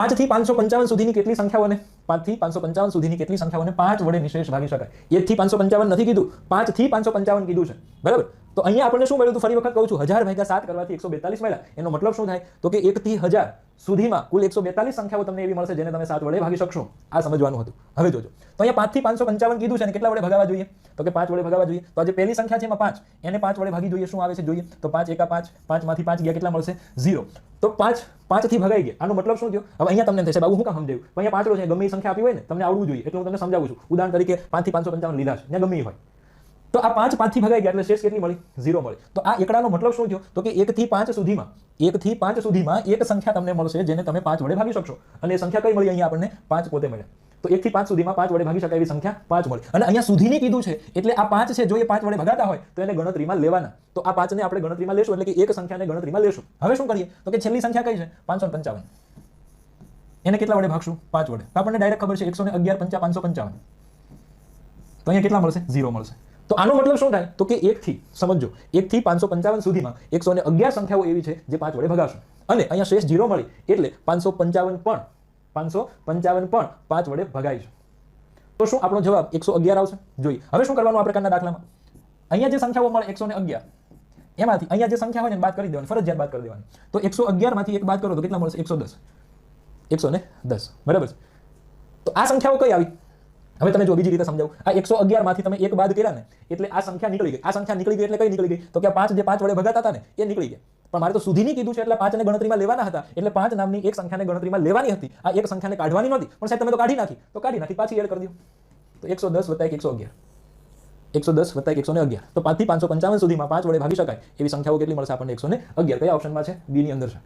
પાંચથી પાંચસો પંચાવન સુધીની કેટલી સંખ્યાઓને? પાંચથી પાંચસો પંચાવન સુધીની કેટલી સંખ્યાઓને? પાંચ વડે નિશેષ ભાગી શકાય. એક થી પાંચસો પંચાવન નથી કીધું. પાંચથી પાંચસો પંચાવન કીધું છે. બરાબર? તો અહીંયા આપણને શું મળ્યું? હતું ફરી વખત કહું છું, હજાર ભાગ્યા સાત કરવાથી એકસો બેતાલીસ મળ્યા. એનો મતલબ શું થાય? તો કે એકથી હજાર સુધીમાં કુલ એકસો બેતાલીસ સંખ્યાઓ તમને એવી મળશે જેને તમે સાત વડે ભાગી શકશો. આ સમજવાનું હતું. હવે જોજો. તો અહીંયા પાંચથી પાંચસો પંચાવન કીધું છે અને કેટલા વડે ભગાવા જોઈએ? તો કે પાંચ વડે ભગાવા જોઈએ. તો આજે પહેલી સંખ્યા છે એમાં પાંચ. એને પાંચ વડે ભાગી જોઈએ, શું આવે છે? જોઈએ. તો પાંચ એકા પાંચ પાંચમાંથી પાંચ ગયા કેટલા મળશે? ઝીરો. તો પાંચ પાંચથી ભગાઈ ગયા. આનો મતલબ શું થયો? હવે અહીંયા તમને થશે. બાબુ, હું કામ સમજાયું અહીંયા પાંચડો છે. ગમે સંખ્યા આપી હોય ને, તમને આવડવું જોઈએ. એટલે હું તમને સમજાવું છું. ઉદાહરણ તરીકે પાંચથી પાંચસો પંચાવન લીધા છે. ને ગમે હોય. તો આ પાંચ પાંચથી ભગાઈ ગયા એટલે શેષ કેટલી મળી? ઝીરો મળી. તો આ એકડાનો મતલબ શું થયો? તો કે એકથી પાંચ સુધીમાં એકથી પાંચ સુધીમાં એક સંખ્યા તમને મળશે જેને તમે પાંચ વડે ભાગી શકશો. અને એ સંખ્યા કઈ મળી અહીંયા આપણને? પાંચ પોતે મળે તો એકથી પાંચ સુધીમાં પાંચ વડે ભાગી શકાય એવી સંખ્યા પાંચ મળી. અને અહીંયા સુધીની કીધું છે, એટલે આ પાંચ છે, જો એ પાંચ વડે ભગાતા હોય, તો એને ગણતરીમાં લેવાના. તો આ પાંચને આપણે ગણતરીમાં લેશું, એટલે કે એક સંખ્યાને ગણતરીમાં લેશું. હવે શું કરીએ? તો કે છેલ્લી સંખ્યા કઈ છે? પાંચસો પંચાવન. એને કેટલા વડે ભાગશું? પાંચ વડે. આપણને ડાયરેક્ટ ખબર છે, એકસો અગિયાર પંચા પાંચસો પંચાવન. તો અહીંયા કેટલા મળશે? ઝીરો મળશે. તો આનો મતલબ શું થાય? તો કે એકથી સમજો એકથી પાંચસો પંચાવન સુધીમાં એકસો ને અગિયાર સંખ્યાઓ એવી છે જે પાંચ વડે ભગાશું. અને અહીંયા શેષ ઝીરો મળી, એટલે પાંચસો પંચાવન પણ, પાંચસો પંચાવન પણ પાંચ વડે ભગાય છે. તો શું આપણો જવાબ એકસો અગિયાર આવશે? જોઈએ. હવે શું કરવાનું આ પ્રકારના દાખલામાં? અહીંયા જે સંખ્યાઓ મળે, એકસો ને અગિયાર, એમાંથી અહીંયા જે સંખ્યા હોય ને બાદ કરી દેવાની, ફરજિયાત બાદ કરી દેવાની. તો એકસો અગિયારમાંથી એક બાદ કરો તો કેટલા મળશે? એકસો દસ. એકસો ને દસ. બરાબર તો આ સંખ્યાઓ કઈ આવી? હવે તમે જો બીજી રીતે સમજાવું. આ એકસો અગિયારમાંથી તમે એક બાદ કર્યા ને, એટલે આ સંખ્યા નીકળી ગઈ. આ સંખ્યા નીકળી ગઈ એટલે કઈ નીકળી ગઈ? તો કે પાંચ જે પાંચ વડે ભગાતા હતા ને, એ નીકળી ગયા. પણ મારે તો સુધીની કીધું છે એટલે પાંચને ગણતરીમાં લેવાના હતા. એટલે પાંચ નામની એક સંખ્યાને ગણતરીમાં લેવાની હતી. આ એક સંખ્યાને કાઢવાની નહોતી. પણ સાહેબ, તમે તો કાઢી નાખી. તો કાઢી નાખી, પાછી એડ કરી દો. તો એકસો દસ વત્તા એક એકસો અગિયાર. એકસો દસ વત્તા એકસો ને અગિયાર. તો પાંચથી પાંચસો પંચાવન સુધીમાં પાંચ વડે ભાગી શકાય. એવી સંખ્યાઓ કેટલી મળશે આપણને? એકસો ને અગિયાર. કયા ઓપ્શનમાં છે? બીની અંદર છે.